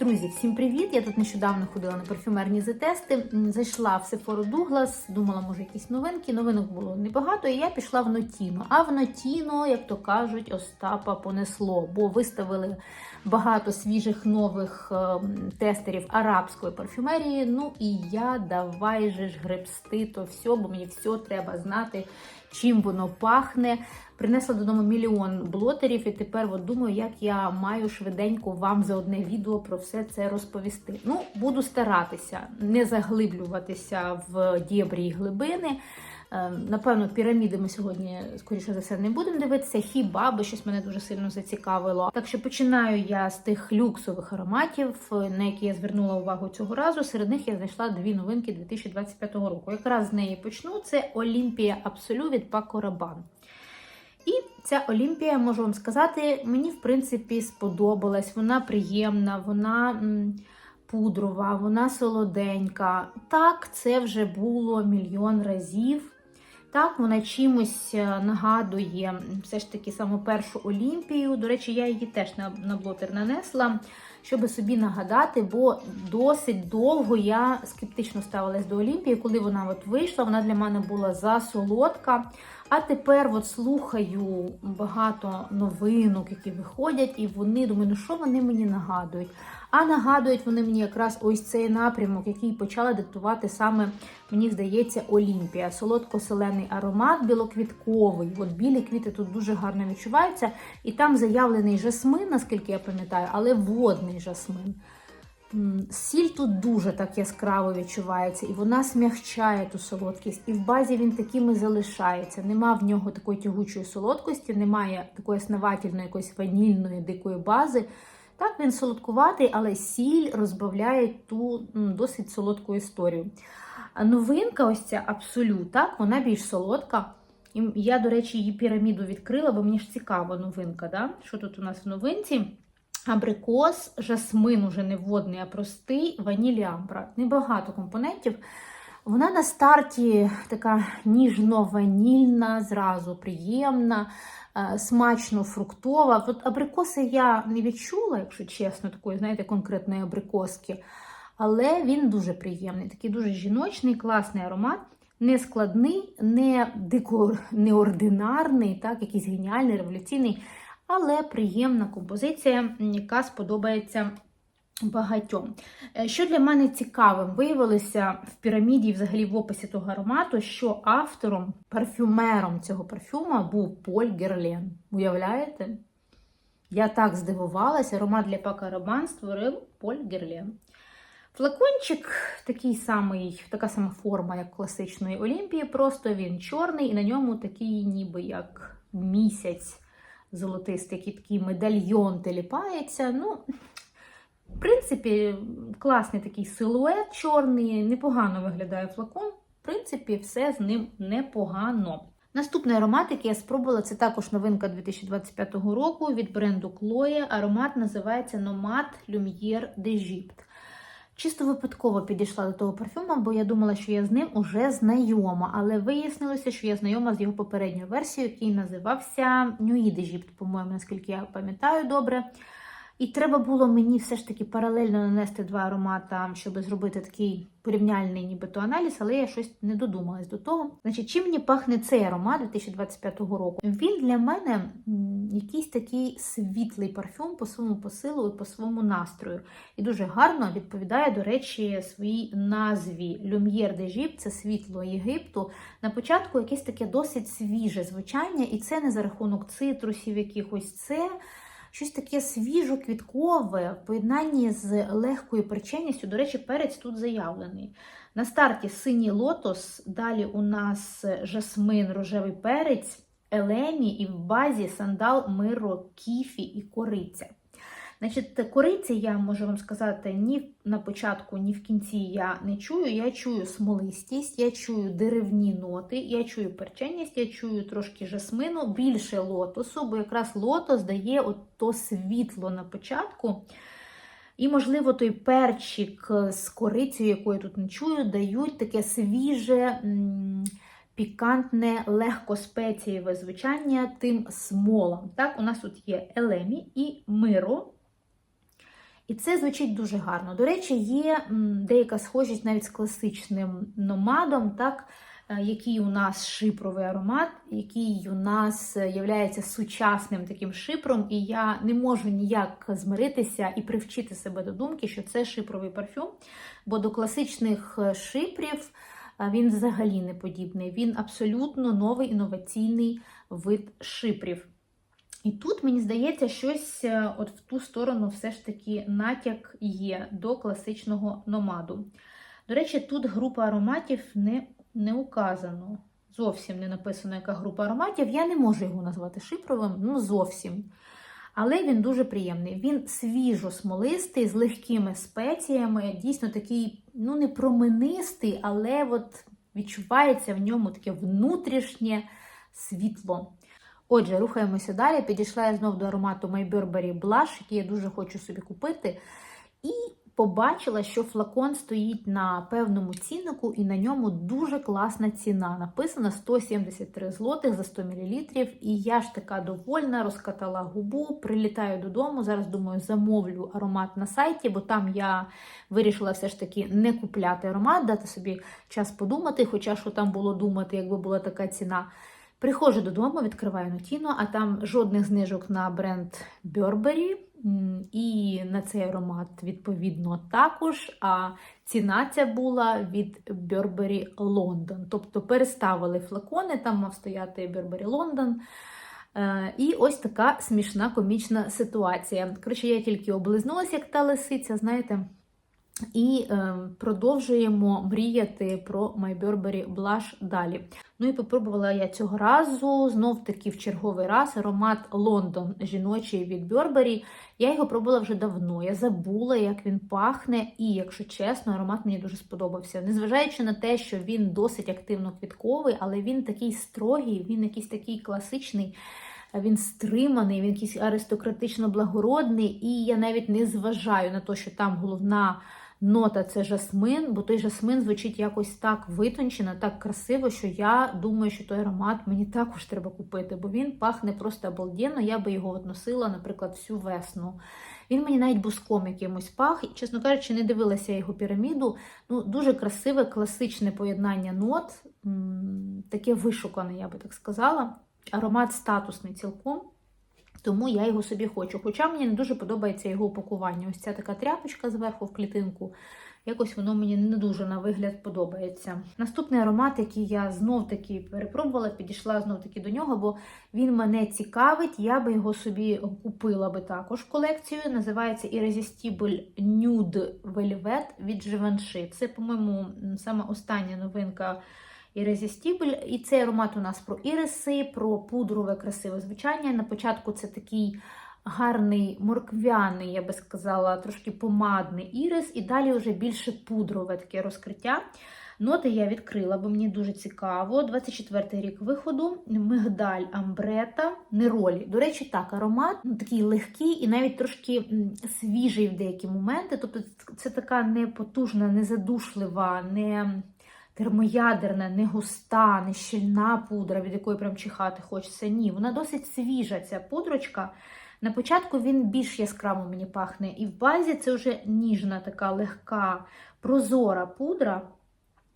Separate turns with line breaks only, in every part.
Друзі, всім привіт! Я тут нещодавно ходила на парфюмерні затести. Зайшла в Sephora Douglas, думала, може, якісь новинки. Новинок було небагато, і я пішла в Нотіно. А в Нотіно, як то кажуть, Остапа понесло, бо виставили багато свіжих нових ем, тестерів арабської парфюмерії. Ну і я давай же ж гребсти то все, бо мені все треба знати, чим воно пахне. Принесла додому мільйон блотерів, і тепер от думаю, як я маю швиденько вам за одне відео про все це розповісти. Ну, буду старатися не заглиблюватися в дєбрі і глибини. Е, Напевно, піраміди ми сьогодні, скоріше за все, не будемо дивитися. Хіба би щось мене дуже сильно зацікавило. Так що починаю я з тих люксових ароматів, на які я звернула увагу цього разу. Серед них я знайшла дві новинки 2025 року. Якраз з неї почну. Це Олімпія Абсолю від Paco Rabanne. І ця Олімпія, можу вам сказати, мені в принципі сподобалась. Вона приємна, вона пудрова, вона солоденька. Так, це вже було мільйон разів. Так, вона чимось е, нагадує все ж таки саму першу Олімпію. До речі, я її теж на, на блотер нанесла, щоб собі нагадати, бо досить довго я скептично ставилась до Олімпії. Коли вона от вийшла, вона для мене була засолодка. А тепер от слухаю багато новинок, які виходять, і вони думаю, ну що вони мені нагадують? А нагадують вони мені якраз ось цей напрямок, який почала диктувати саме, мені здається, Олімпія. Солодко-селений аромат, білоквітковий. От білі квіти тут дуже гарно відчуваються. І там заявлений жасмин, наскільки я пам'ятаю, але водний жасмин. Сіль тут дуже так яскраво відчувається, і вона смягчає ту солодкість. І в базі він таким і залишається. Нема в нього такої тягучої солодкості, немає такої основательної якоїсь ванільної дикої бази. Так, він солодкуватий, але сіль розбавляє ту досить солодку історію. Новинка, ось ця абсолют, так, вона більш солодка. І я, до речі, її піраміду відкрила, бо мені ж цікава новинка. Да? Що тут у нас в новинці? Абрикос, жасмин уже не водний, а простий, ваніль і амбра. Небагато компонентів. Вона на старті така ніжно-ванільна, зразу приємна, смачно фруктова. От абрикоси я не відчула, якщо чесно, такої, знаєте, конкретної абрикоски. Але він дуже приємний, такий дуже жіночний, класний аромат. Не складний, не дико неординарний, так, якийсь геніальний, революційний, але приємна композиція, яка сподобається багатьом. Е, Що для мене цікавим, виявилося в піраміді, взагалі в описі того аромату, що автором, парфюмером цього парфюма був Поль Герлен. Уявляєте? Я так здивувалася, аромат для Пака Робан створив Поль Герлен. Флакончик такий самий, така сама форма, як класичної Олімпії, просто він чорний, і на ньому такий, ніби як місяць золотистий, який такий медальйон теліпається. Ну, в принципі, класний такий силует чорний, непогано виглядає флакон. В принципі, все з ним непогано. Наступний аромат, який я спробувала, це також новинка 2025 року від бренду Chloe. Аромат називається Nomad Lumière d'Egypte. Чисто випадково підійшла до того парфюма, бо я думала, що я з ним уже знайома, але вияснилося, що я знайома з його попередньою версією, який називався Nuit d'Egypte, по-моєму, наскільки я пам'ятаю добре. І треба було мені все ж таки паралельно нанести два аромата, щоб зробити такий порівняльний нібито аналіз, але я щось не додумалась до того. Значить, чим мені пахне цей аромат 2025 року? Він для мене якийсь такий світлий парфюм по своєму посилу і по своєму настрою. І дуже гарно відповідає, до речі, своїй назві Люм'єр d'Egypte, це світло Єгипту. На початку якесь таке досить свіже звучання, і це не за рахунок цитрусів якихось, це щось таке свіжо-квіткове в поєднанні з легкою перченістю. До речі, перець тут заявлений. На старті синій лотос, далі у нас жасмин, рожевий перець, елені і в базі сандал, миро, кіфі і кориця. Значить, кориці я можу вам сказати, ні на початку, ні в кінці я не чую. Я чую смолистість, я чую деревні ноти, я чую перченість, я чую трошки жасмину, більше лотосу, бо якраз лотос дає от то світло на початку. І, можливо, той перчик з корицею, яку я тут не чую, дають таке свіже, пікантне, легко спецієве звучання тим смолам. Так, у нас тут є елемі і миро. І це звучить дуже гарно. До речі, є деяка схожість навіть з класичним номадом, так, е, який у нас шипровий аромат, який у нас є сучасним таким шипром, і я не можу ніяк змиритися і привчити себе до думки, що це шипровий парфюм, бо до класичних е, шипрів е, він взагалі не подібний. Він абсолютно новий інноваційний вид шипрів. І тут, мені здається, щось е, от в ту сторону все ж таки натяк є до класичного номаду. До речі, тут група ароматів не, не указано. Зовсім не написано, яка група ароматів. Я не можу його назвати шипровим, ну зовсім. Але він дуже приємний. Він свіжо смолистий, з легкими спеціями, дійсно такий, ну, не променистий, але от відчувається в ньому таке внутрішнє світло. Отже, рухаємося далі. Підійшла я знов до аромату My Burberry Blush, який я дуже хочу собі купити. І побачила, що флакон стоїть на певному ціннику, і на ньому дуже класна ціна. Написано 173 злотих за 100 мл. І я ж така довольна, розкатала губу, прилітаю додому. Зараз думаю, замовлю аромат на сайті, бо там я вирішила все ж таки не купляти аромат, дати собі час подумати, хоча що там було думати, якби була така ціна. Приходжу додому, відкриваю Нотіно, а там жодних знижок на бренд Burberry і на цей аромат, відповідно, також. А ціна ця була від Burberry London. Тобто переставили флакони, там мав стояти Burberry London. Е, І ось така смішна комічна ситуація. Коротше, я тільки облизнулася, як та лисиця, знаєте. І е, продовжуємо мріяти про My Burberry Blush далі. Ну і попробувала я цього разу знов таки в черговий раз аромат Лондон жіночий від Burberry. Я його пробувала вже давно. Я забула, як він пахне, і, якщо чесно, аромат мені дуже сподобався. Незважаючи на те, що він досить активно квітковий, але він такий строгий, він якийсь такий класичний. Він стриманий, він якийсь аристократично благородний, і я навіть не зважаю на те, що там головна нота це жасмин, бо той жасмин звучить якось так витончено, так красиво, що я думаю, що той аромат мені також треба купити, бо він пахне просто обалденно. Я би його носила, наприклад, всю весну. Він мені навіть буском якимось пах. І, чесно кажучи, не дивилася його піраміду. Ну, Дуже красиве, класичне поєднання нот, таке вишукане, я би так сказала. Аромат статусний цілком. Тому я його собі хочу. Хоча мені не дуже подобається його упакування. Ось ця така тряпочка зверху в клітинку. Якось воно мені не дуже на вигляд подобається. Наступний аромат, який я знов-таки перепробувала, підійшла знов-таки до нього, бо він мене цікавить. Я би його собі купила би також в колекцію. Називається Irresistible Nude Velvet від Givenchy. Це, по-моєму, саме остання новинка Irresistible. І цей аромат у нас про іриси, про пудрове красиве звучання. На початку це такий гарний морквяний, я би сказала, трошки помадний ірис, і далі вже більше пудрове таке розкриття. Ноти я відкрила, бо мені дуже цікаво. 24-й рік виходу, мигдаль амбрета, неролі. До речі, так, аромат ну, такий легкий і навіть трошки свіжий в деякі моменти. Тобто це така не потужна, не задушлива, не термоядерна, не густа, не щільна пудра, від якої прям чихати хочеться. Ні, вона досить свіжа, ця пудрочка. На початку він більш яскраво мені пахне, і в базі це вже ніжна, така легка, прозора пудра.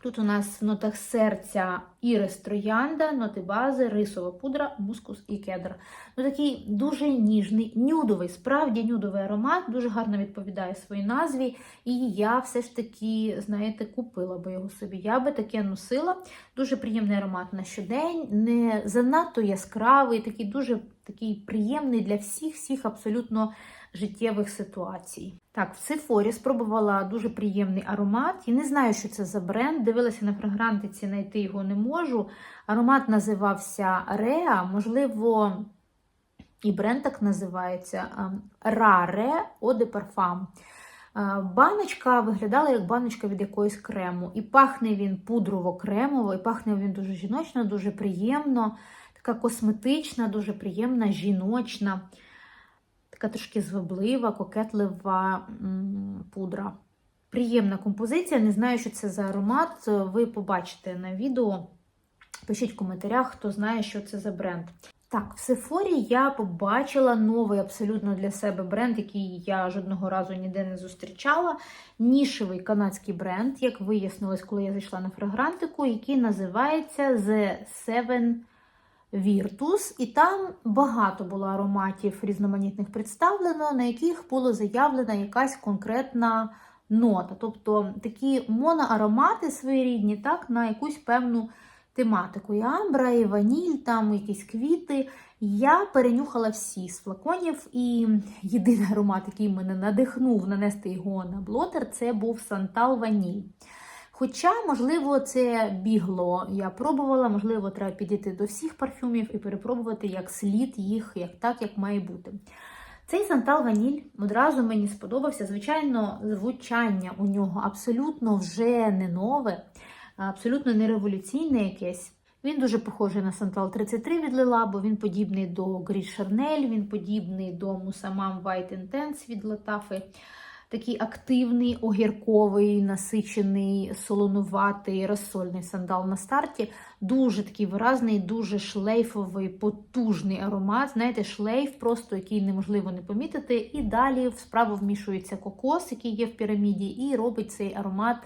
Тут у нас в нотах серця ірис троянда, ноти бази, рисова пудра, мускус і кедр. Ну Такий дуже ніжний, нюдовий, справді нюдовий аромат, дуже гарно відповідає своїй назві. І я все ж таки, знаєте, купила би його собі. Я би таке носила. Дуже приємний аромат на щодень, не занадто яскравий, такий дуже такий приємний для всіх, всіх абсолютно життєвих ситуацій. Так, в Сефорі спробувала дуже приємний аромат. І не знаю, що це за бренд. Дивилася на фрагрантиці, знайти його не можу. Аромат називався Rea, можливо, і бренд так називається Rare Eau de Parfum. Баночка виглядала як баночка від якоїсь крему. І пахне він пудрово-кремово, і пахне він дуже жіночно, дуже приємно, така косметична, дуже приємна, жіночна така трошки зваблива, кокетлива пудра. Приємна композиція. Не знаю, що це за аромат. Ви побачите на відео. Пишіть в коментарях, хто знає, що це за бренд. Так, в Сефорі я побачила новий абсолютно для себе бренд, який я жодного разу ніде не зустрічала. Нішевий канадський бренд, як вияснилось, коли я зайшла на фрагрантику, який називається The Seven Virtus. І там багато було ароматів різноманітних представлено, на яких було заявлена якась конкретна нота. Тобто такі моноаромати своєрідні, так, на якусь певну тематику. І амбра, і ваніль, там якісь квіти. Я перенюхала всі з флаконів, і єдиний аромат, який мене надихнув нанести його на блотер, це був Сантал Ваніль. Хоча, можливо, це бігло. Я пробувала, можливо, треба підійти до всіх парфюмів і перепробувати як слід їх, як так, як має бути. Цей Сантал Ваніль одразу мені сподобався. Звичайно, звучання у нього абсолютно вже не нове, абсолютно не революційне якесь. Він дуже похожий на Сантал 33 від Лелабо, він подібний до Гріш Шарнель, він подібний до Мусамам White Intense від Латафи. Такий активний, огірковий, насичений, солонуватий, розсольний сандал на старті. Дуже такий виразний, дуже шлейфовий, потужний аромат. Знаєте, шлейф, просто який неможливо не помітити. І далі в справу вмішується кокос, який є в піраміді, і робить цей аромат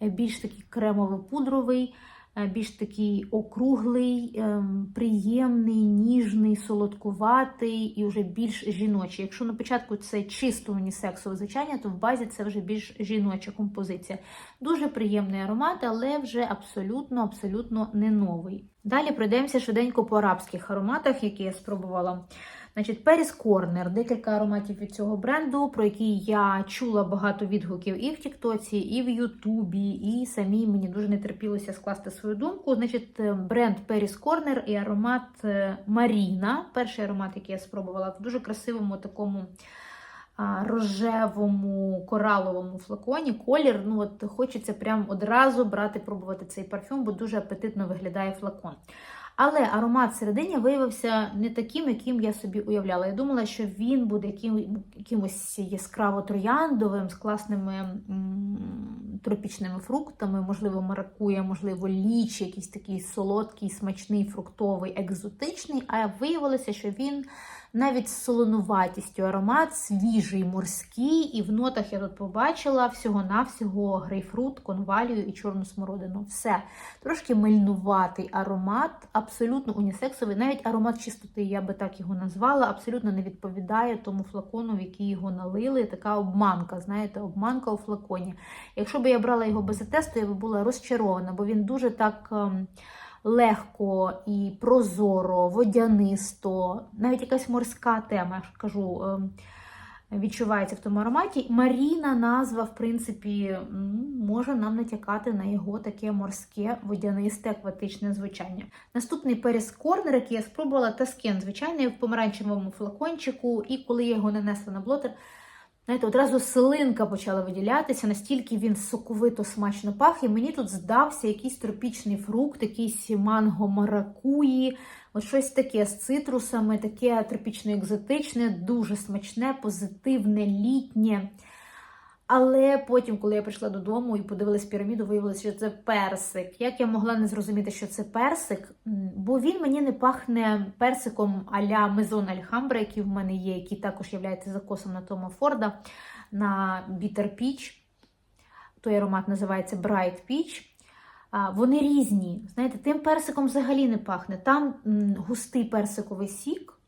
більш такий кремово-пудровий. Більш такий округлий, ем, приємний, ніжний, солодкуватий і вже більш жіночий. Якщо на початку це чисто унісексове звучання, то в базі це вже більш жіноча композиція. Дуже приємний аромат, але вже абсолютно абсолютно не новий. Далі пройдемося швиденько по арабських ароматах, які я спробувала. Значить, Періс Корнер, декілька ароматів від цього бренду, про які я чула багато відгуків і в Тіктоці, і в Ютубі, і самі мені дуже не терпілося скласти свою думку. Значить, бренд Періс Корнер і аромат Маріна. Перший аромат, який я спробувала, в дуже красивому такому рожевому кораловому флаконі. Колір, ну от хочеться прям одразу брати, пробувати цей парфюм, бо дуже апетитно виглядає флакон. Але аромат всередині виявився не таким, яким я собі уявляла. Я думала, що він буде яким, якимось яскраво трояндовим, з класними м, тропічними фруктами, можливо, маракуя, можливо, ліч, якийсь такий солодкий, смачний, фруктовий, екзотичний. А виявилося, що він навіть з солонуватістю аромат, свіжий, морський, і в нотах я тут побачила всього-навсього грейпфрут, конвалію і чорну смородину. Все. Трошки мильнуватий аромат, абсолютно унісексовий. Навіть аромат чистоти, я би так його назвала, абсолютно не відповідає тому флакону, в який його налили. Така обманка, знаєте, обманка у флаконі. Якщо б я брала його без тесту, я би була розчарована, бо він дуже так. Легко і прозоро, водянисто, навіть якась морська тема, я кажу, ем, відчувається в тому ароматі. Маріна назва, в принципі, може нам натякати на його таке морське, водянисте, акватичне звучання. Наступний періс корнер, який я спробувала, Таскен, звичайний в помаранчевому флакончику, і коли я його нанесла на блотер, Знаєте, одразу слинка почала виділятися, настільки він соковито смачно пах, і мені тут здався якийсь тропічний фрукт, якийсь манго маракуї, от щось таке з цитрусами, таке тропічно екзотичне, дуже смачне, позитивне, літнє. Але потім, коли я прийшла додому і подивилась піраміду, виявилося, що це персик. Як я могла не зрозуміти, що це персик? Бо він мені не пахне персиком а-ля Мезон Альхамбра, який в мене є, який також є закосом на Тома Форда на Bitter Peach. Той аромат називається Bright Peach. Вони різні. Знаєте, тим персиком взагалі не пахне. Там густий персиковий сік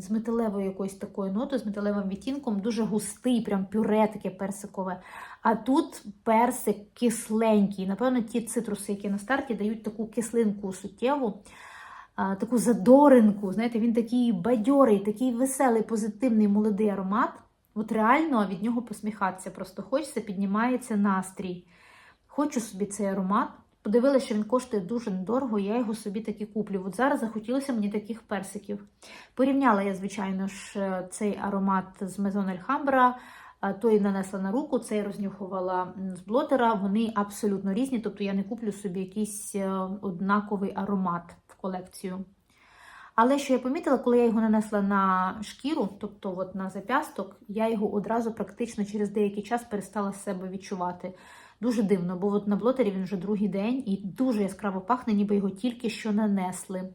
з металевою якоюсь такою нотою, з металевим відтінком, дуже густий, прям пюре таке персикове. А тут персик кисленький. Напевно, ті цитруси, які на старті дають таку кислинку суттєву, таку задоринку. Знаєте, він такий бадьорий, такий веселий, позитивний молодий аромат. От реально від нього посміхатися. Просто хочеться, піднімається настрій. Хочу собі цей аромат. Подивилася, що він коштує дуже недорого, я його собі таки куплю. От зараз захотілося мені таких персиків. Порівняла я, звичайно ж, е, цей аромат з Maison Alhambra, той нанесла на руку, цей рознюхувала з блотера. Вони абсолютно різні, тобто я не куплю собі якийсь е, однаковий аромат в колекцію. Але що я помітила, коли я його нанесла на шкіру, тобто от на запясток, я його одразу практично через деякий час перестала з себе відчувати. Дуже дивно, бо от на блотері він вже другий день і дуже яскраво пахне, ніби його тільки що нанесли.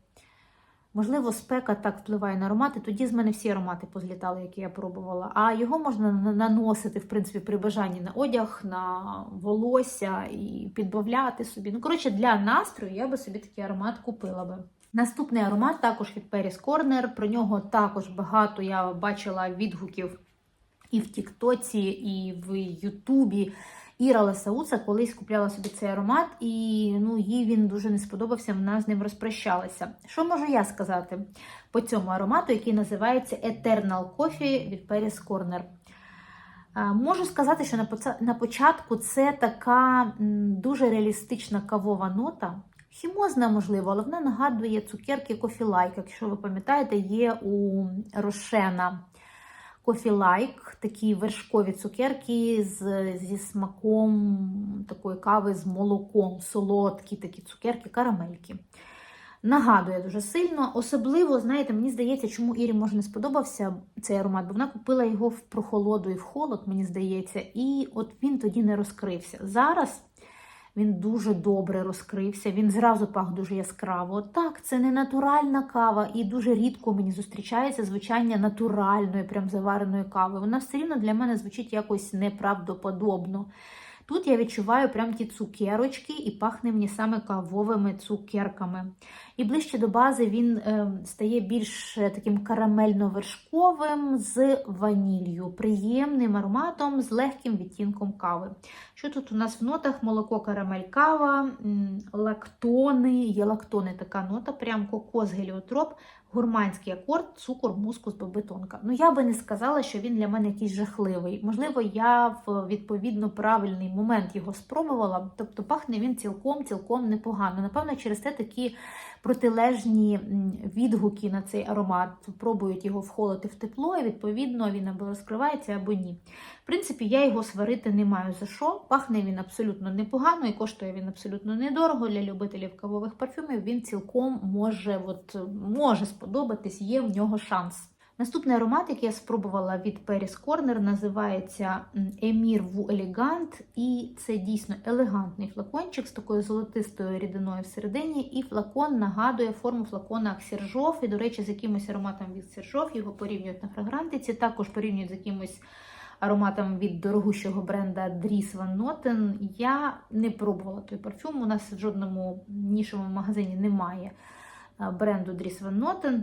Можливо, спека так впливає на аромати. Тоді з мене всі аромати позлітали, які я пробувала. А його можна наносити, в принципі, при бажанні на одяг, на волосся і підбавляти собі. Ну, коротше, для настрою я би собі такий аромат купила би. Наступний аромат також від Paris Corner. Про нього також багато я бачила відгуків і в Тіктоці, і в Ютубі. Іра Ласауца колись купляла собі цей аромат, і ну, їй він дуже не сподобався, вона з ним розпрощалася. Що можу я сказати по цьому аромату, який називається Eternal Coffee від Paris Corner? Можу сказати, що на початку це така дуже реалістична кавова нота. Хімозна, можливо, але вона нагадує цукерки Like. Якщо ви пам'ятаєте, є у Рошена Like, такі вершкові цукерки з, зі смаком такої кави з молоком, солодкі такі цукерки, карамельки. Нагадує дуже сильно. Особливо, знаєте, мені здається, чому Ірі може не сподобався цей аромат, бо вона купила його в прохолоду і в холод, мені здається, і от він тоді не розкрився. Зараз він дуже добре розкрився, він зразу пах дуже яскраво. Так, це не натуральна кава, і дуже рідко мені зустрічається звучання натуральної, прям завареної кави. Вона все рівно для мене звучить якось неправдоподобно. Тут я відчуваю прям ті цукерочки, і пахне мені саме кавовими цукерками. І ближче до бази він е, стає більш е, таким карамельно-вершковим з ваніллю, приємним ароматом з легким відтінком кави. Що тут у нас в нотах? Молоко, карамель, кава, лактони, є лактони така нота, прям кокос, геліотроп, гурманський акорд, цукор, мускус, бобетонка. Ну я би не сказала, що він для мене якийсь жахливий. Можливо, я в відповідно правильний момент його спробувала. Тобто пахне він цілком цілком непогано. Напевно, через те такі протилежні відгуки на цей аромат пробують його вхолити в тепло, і відповідно він або розкривається, або ні. В принципі, я його сварити не маю за що. Пахне він абсолютно непогано і коштує він абсолютно недорого. Для любителів кавових парфюмів він цілком може, от, може сподобатись, є в нього шанс. Наступний аромат, який я спробувала від Paris Corner, називається м, Emir Vu і це дійсно елегантний флакончик з такою золотистою рідиною всередині. І флакон нагадує форму флакона Аксержов. І, до речі, з якимось ароматом від Сержов його порівнюють на фрагрантиці, також порівнюють з якимось ароматом від дорогущого бренда Dries Van Noten. Я не пробувала той парфюм. У нас в жодному нішовому магазині немає е, бренду Dries Van Noten.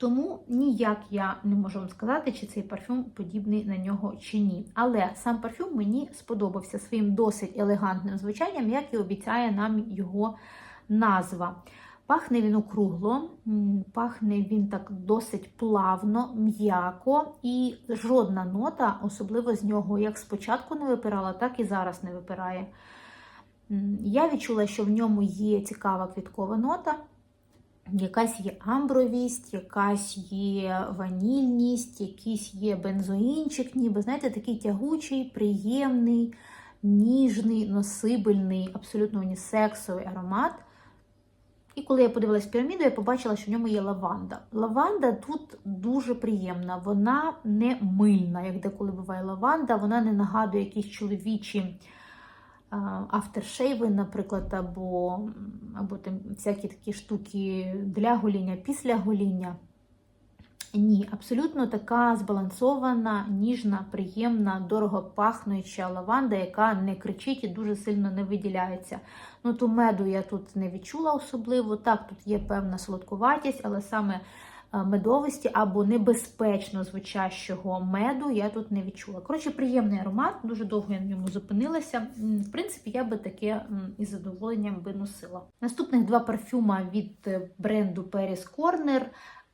Тому ніяк я не можу вам сказати, чи цей парфюм подібний на нього чи ні. Але сам парфюм мені сподобався своїм досить елегантним звучанням, як і обіцяє нам його назва. Пахне він округло, пахне він так досить плавно, м'яко, і жодна нота, особливо з нього, як спочатку не випирала, так і зараз не випирає. Я відчула, що в ньому є цікава квіткова нота. Якась є амбровість, якась є ванільність, якийсь є бензоїнчик, ніби, знаєте, такий тягучий, приємний, ніжний, носибельний, абсолютно унісексовий аромат. І коли я подивилась піраміду, я побачила, що в ньому є лаванда. Лаванда тут дуже приємна, вона не мильна, як деколи буває лаванда, вона не нагадує якісь чоловічі а, афтершейви, наприклад, або, або там всякі такі штуки для гоління, після гоління. Ні, абсолютно така збалансована, ніжна, приємна, дорого пахнуча лаванда, яка не кричить і дуже сильно не виділяється. Ну, ту меду я тут не відчула особливо. Так, тут є певна солодкуватість, але саме медовості або небезпечно звучащого меду я тут не відчула. Коротше, приємний аромат, дуже довго я на ньому зупинилася. В принципі, я би таке із задоволенням би носила. Наступних два парфюма від е, бренду Paris Corner –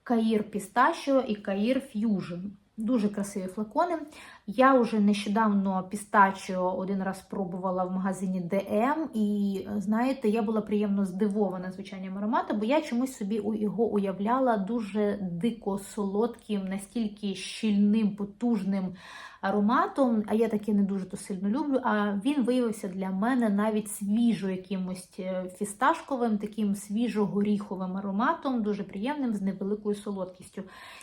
Каїр Пісташіо і Каїр Fusion. Дуже красиві флакони. Я вже нещодавно пістачіо один раз пробувала в магазині DM, і знаєте, я була приємно здивована звучанням аромату, бо я чомусь собі його уявляла дуже дико солодким, настільки щільним, потужним ароматом. А я таке не дуже то сильно люблю. А він виявився для мене навіть свіжо якимось е, фісташковим, таким свіжо-горіховим ароматом, дуже приємним, з невеликою солодкістю.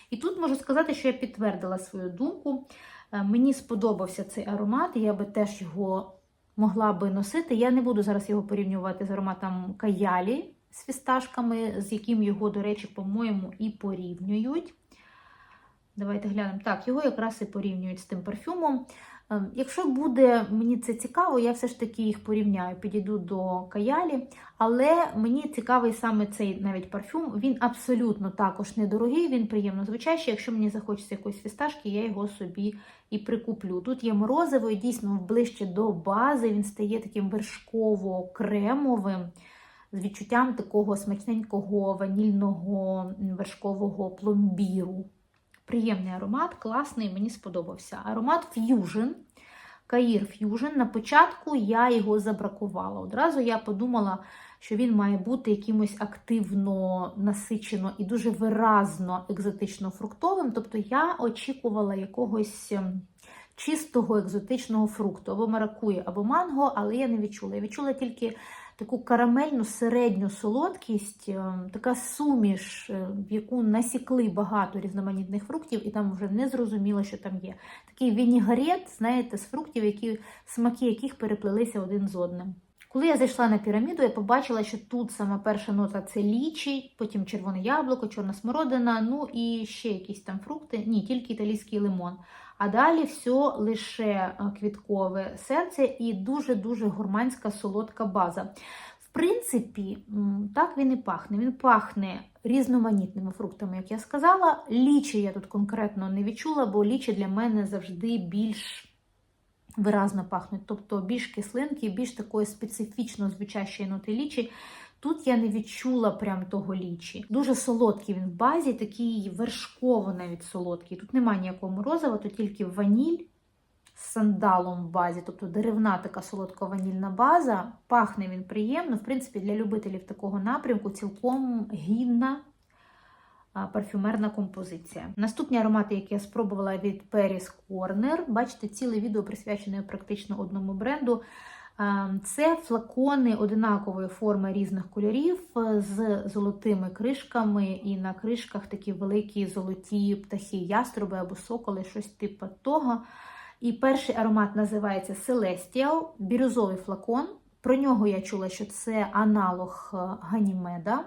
І тут можу сказати, що я підтвердила свою думку. Е, Мені сподобався цей аромат, я би теж його могла би носити. Я не буду зараз його порівнювати з ароматом Каялі з фісташками, з яким його, до речі, по-моєму, і порівнюють. Давайте глянемо. Так, його якраз і порівнюють з тим парфюмом. Ем, Якщо буде мені це цікаво, я все ж таки їх порівняю, підійду до каялі. Але мені цікавий саме цей навіть парфюм. Він абсолютно також недорогий, він приємно звучащий. Якщо мені захочеться якоїсь фісташки, я його собі і прикуплю. Тут є морозиво, і дійсно ближче до бази він стає таким вершково-кремовим. З відчуттям такого смачненького ванільного вершкового пломбіру. Приємний аромат, класний, мені сподобався. Аромат Fusion, Каїр Fusion. На початку я його забракувала. Одразу я подумала, що він має бути якимось активно насичено і дуже виразно екзотично фруктовим. Тобто я очікувала якогось ем, чистого екзотичного фрукту, або маракує, або манго, але я не відчула. Я відчула тільки таку карамельну середню солодкість, е, така суміш, е, в яку насікли багато різноманітних фруктів, і там вже не зрозуміло, що там є. Такий вінігрет, знаєте, з фруктів, які, смаки яких переплелися один з одним. Коли я зайшла на піраміду, я побачила, що тут сама перша нота це лічі, потім червоне яблуко, чорна смородина, ну і ще якісь там фрукти. Ні, тільки італійський лимон. А далі все лише е, квіткове серце і дуже-дуже гурманська солодка база. В принципі, так він і пахне. Він пахне різноманітними фруктами, як я сказала. Лічі я тут конкретно не відчула, бо лічі для мене завжди більш виразно пахнуть, тобто більш кислинки, більш такої специфічно звучащої ноти лічі. Тут я не відчула прям того лічі. Дуже солодкий він в базі, такий вершково навіть солодкий. Тут немає ніякого морозива, тут тільки ваніль з сандалом в базі, тобто деревна така солодко-ванільна база. Пахне він приємно. В принципі, для любителів такого напрямку цілком гідна парфюмерна композиція. Наступні аромати, які я спробувала від Paris Corner, бачите, ціле відео присвячене практично одному бренду. Е, Це флакони одинакової форми різних кольорів е, з золотими кришками, і на кришках такі великі золоті птахи, яструби або соколи, щось типу того. І перший аромат називається Celestial, бірюзовий флакон. Про нього я чула, що це аналог е, Ганімеда.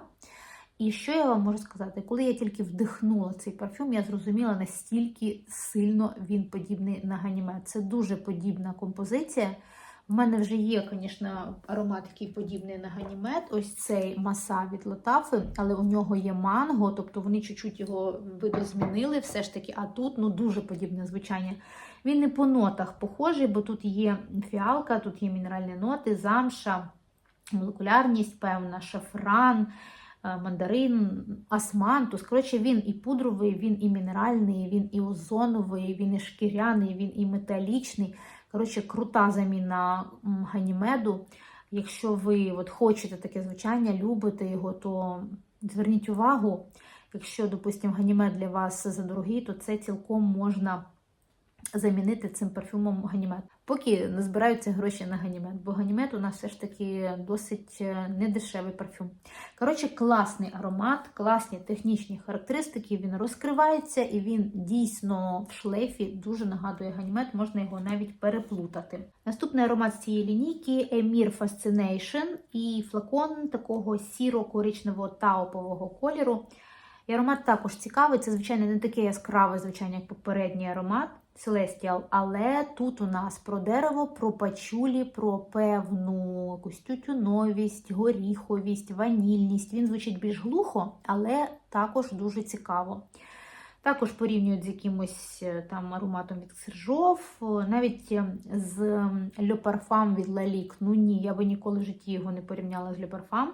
І що я вам можу сказати? Коли я тільки вдихнула цей парфюм, я зрозуміла, настільки сильно він подібний на Ганімед. Це дуже подібна композиція. В мене вже є, звісно, аромат, який подібний на ганімед. Ось цей маса від Латафи, але у нього є манго, тобто вони чуть-чуть його видозмінили все ж таки, а тут ну, дуже подібне звучання. Він не по нотах похожий, бо тут є фіалка, тут є мінеральні ноти, замша, молекулярність, певна, шафран. е, Мандарин, асмантус. Коротше, він і пудровий, він і мінеральний, він і озоновий, він і шкіряний, він і металічний. Коротше, крута заміна ганімеду. Якщо ви от хочете таке звучання, любите його, то зверніть увагу. Якщо, допустимо, ганімед для вас задорогий, то це цілком можна замінити цим парфюмом ганімед. Поки не збираються гроші на ганімед, бо ганімед у нас все ж таки досить е, недешевий парфюм. Коротше, класний аромат, класні технічні характеристики. Він розкривається і він дійсно в шлейфі дуже нагадує ганімед, можна його навіть переплутати. Наступний аромат з цієї лінійки Emir Fascination і флакон такого сіро-коричневого таупового кольору. І аромат також цікавий. Це, звичайно, не таке яскраве звичайно, як попередній аромат Celestial, але тут у нас про дерево, про пачулі, про певну якусь тютюновість, горіховість, ванільність. Він звучить більш глухо, але також дуже цікаво. Також порівнюють з якимось е, там ароматом від Сержов, навіть е, з Parfum від Lalique. Ну ні, я би ніколи в житті його не порівняла з Parfum.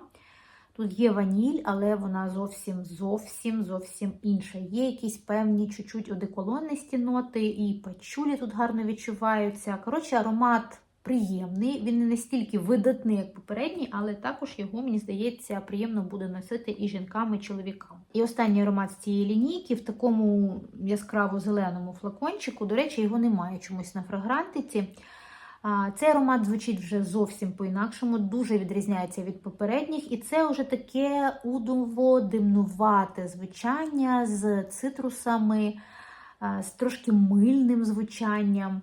Тут є ваніль, але вона зовсім зовсім зовсім інша. Є якісь певні чуть-чуть одеколонисті ноти, і пачулі тут гарно відчуваються. Коротше, аромат приємний. Він не настільки видатний, як попередній, але також його, мені здається, приємно буде носити і жінкам, і чоловікам. І останній аромат з цієї лінійки в такому яскраво-зеленому флакончику. До речі, його немає чомусь на фрагрантиці. Цей аромат звучить вже зовсім по-інакшому, дуже відрізняється від попередніх, і це вже таке удово-димнувате звучання з цитрусами, з трошки мильним звучанням,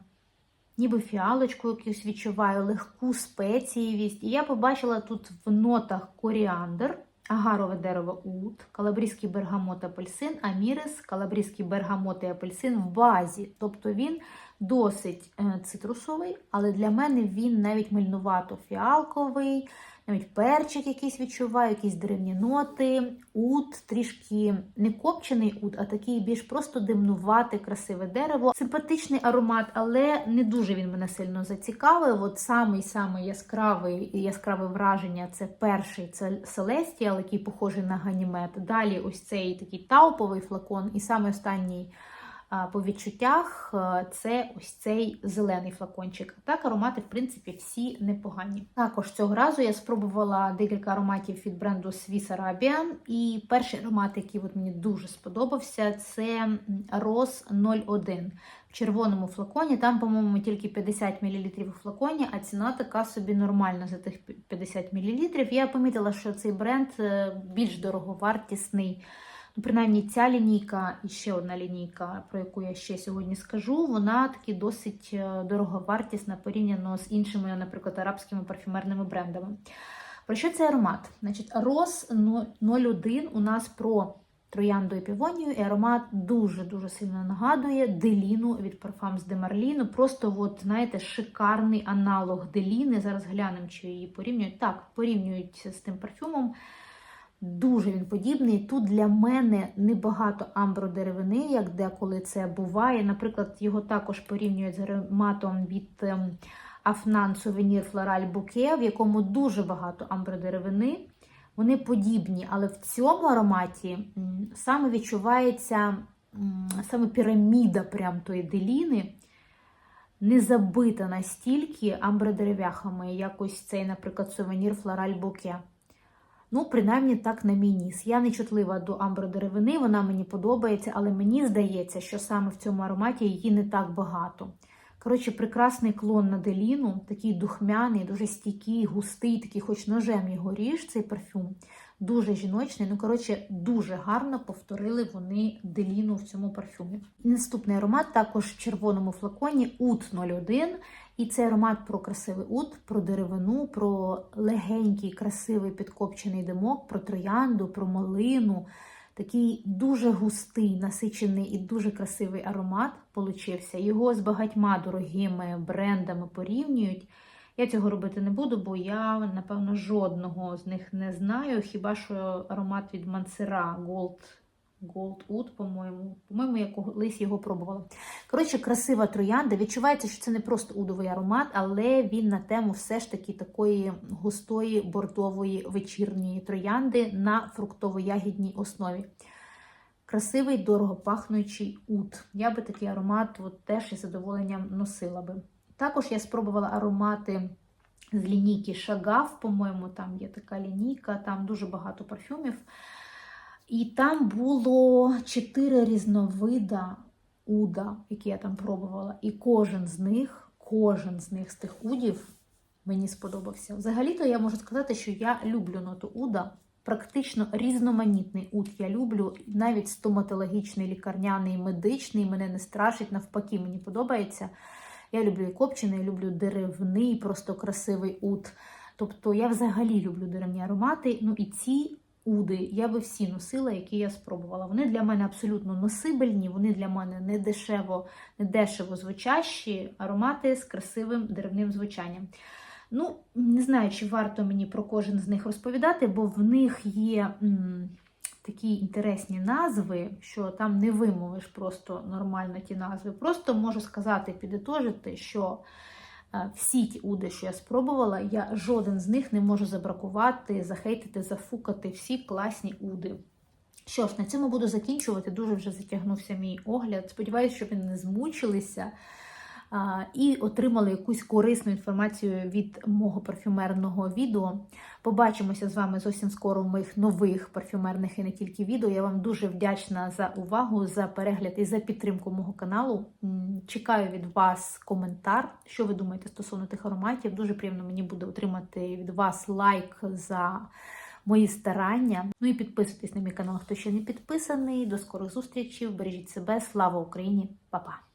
ніби фіалочку якусь відчуваю, легку спецієвість. І я побачила тут в нотах коріандр, агарове дерево ут, калабрійський бергамот апельсин, амірис, калабрійський бергамот і апельсин в базі. Тобто він досить е, цитрусовий, але для мене він навіть мильнувато фіалковий, навіть перчик якийсь відчуваю, якісь деревні ноти, ут, трішки не копчений ут, а такий більш просто димнувате, красиве дерево. Симпатичний аромат, але не дуже він мене сильно зацікавив. От самий самий яскравий яскраве враження це перший це Celestial, який похожий на ганімет. Далі ось цей такий тауповий флакон, і саме останній. По відчуттях е, це ось цей зелений флакончик. Так, аромати, в принципі, всі непогані. Також цього разу я спробувала декілька ароматів від бренду Swiss Arabian. І перший аромат, який от мені дуже сподобався, це Rose 01 в червоному флаконі. Там, по-моєму, тільки 50 мл у флаконі, а ціна така собі нормальна за тих 50 мл. Я помітила, що цей бренд е, більш дороговартісний. Принаймні, ця лінійка і ще одна лінійка, про яку я ще сьогодні скажу, вона таки досить е, дороговартісна порівняно з іншими, наприклад, арабськими парфюмерними брендами. Про що цей аромат? Значить, Рос 01 у нас про троянду і півонію, і аромат дуже-дуже сильно нагадує деліну від Parfums de Marlino. Просто, от, знаєте, шикарний аналог деліни. Зараз глянемо, чи її порівнюють. Так, порівнюють з тим парфюмом. Дуже він подібний. Тут для мене небагато амбродеревини, як деколи це буває. Наприклад, його також порівнюють з ароматом від Afnan Souvenir Floral Bouquet, в якому дуже багато амбродеревини. Вони подібні, але в цьому ароматі саме відчувається саме піраміда прям тої деліни. Не забита настільки амбродерев'яхами, як ось цей, наприклад, сувенір Floral Bouquet. Ну, принаймні так на мій ніс. Я не чутлива до амбродеревини, вона мені подобається, але мені здається, що саме в цьому ароматі її не так багато. Коротше, прекрасний клон на деліну, такий духмяний, дуже стійкий, густий, такий, хоч ножем його ріж, цей парфюм. Дуже жіночний. Ну, коротше, дуже гарно повторили вони деліну в цьому парфюмі. І Наступний аромат також в червоному флаконі Ут 01. І цей аромат про красивий ут, про деревину, про легенький, красивий підкопчений димок, про троянду, про малину. Такий дуже густий, насичений і дуже красивий аромат получився. Його з багатьма дорогими брендами порівнюють. Я цього робити не буду, бо я, напевно, жодного з них не знаю. Хіба що аромат від Мансера Gold Gold Wood, по-моєму. По-моєму, я колись його пробувала. Коротше, красива троянда. Відчувається, що це не просто удовий аромат, але він на тему все ж таки такої густої бордової вечірньої троянди на фруктово-ягідній основі. Красивий, дорого пахнучий ут. Я би такий аромат от, теж із задоволенням носила би. Також я спробувала аромати з лінійки Шагав, по-моєму, там є така лінійка, там дуже багато парфюмів. І там було чотири різновида уда, які я там пробувала. І кожен з них, кожен з них з тих удів мені сподобався. Взагалі-то я можу сказати, що я люблю ноту уда. Практично різноманітний уд я люблю, навіть стоматологічний, лікарняний, медичний мене не страшить, навпаки, мені подобається. Я люблю і копчений, люблю деревний, просто красивий уд. Тобто я взагалі люблю деревні аромати. Ну і ці уди я би всі носила, які я спробувала. Вони для мене абсолютно носибельні, вони для мене не дешево, не дешево звучащі аромати з красивим деревним звучанням. Ну, не знаю, чи варто мені про кожен з них розповідати, бо в них є м, такі інтересні назви, що там не вимовиш просто нормально ті назви. Просто можу сказати, підітожити, що всі ті уди, що я спробувала, я жоден з них не можу забракувати, захейтити, зафукати. Всі класні уди. Що ж, на цьому буду закінчувати. Дуже вже затягнувся мій огляд. Сподіваюся, що ви не змучилися і отримали якусь корисну інформацію від мого парфюмерного відео. Побачимося з вами зовсім скоро в моїх нових парфюмерних і не тільки відео. Я вам дуже вдячна за увагу, за перегляд і за підтримку мого каналу. Чекаю від вас коментар, що ви думаєте стосовно тих ароматів. Дуже приємно мені буде отримати від вас лайк за. Мої старання. Ну і підписуйтесь на мій канал, хто ще не підписаний. До скорих зустрічей. Бережіть себе. Слава Україні, Па-па!